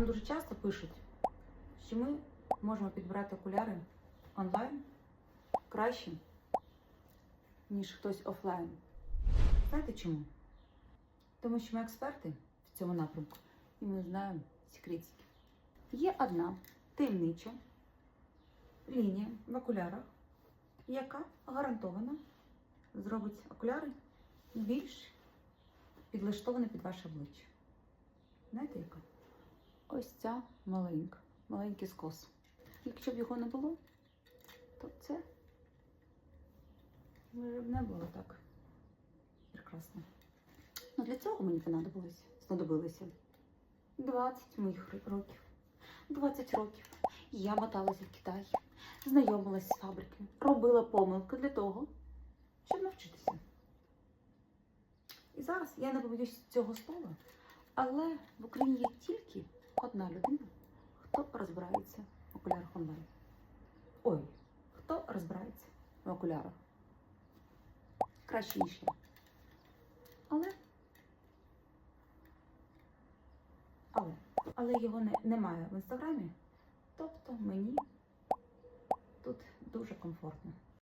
Нам дуже часто пишуть, що ми можемо підбирати окуляри онлайн краще, ніж хтось офлайн. Знаєте чому? Тому що ми експерти в цьому напрямку і ми знаємо секретики. Є одна таємнича лінія в окулярах, яка гарантовано зробить окуляри більш підлаштовані під ваше обличчя. Знаєте яка? Ось ця маленька, маленький скос. Якщо б його не було, то це вже б не було так прекрасно. Ну для цього мені понадобилось, знадобилося 20 моїх років. 20 років я моталася в Китай, знайомилась з фабриками, робила помилки для того, щоб навчитися. І зараз я не побоюсь цього слова, але в Україні є тільки одна людина, хто розбирається в окулярах онлайн. Ой, хто розбирається в окулярах? Краще, ніж я. Але. Але. Але його не, немає в інстаграмі. Тобто мені тут дуже комфортно.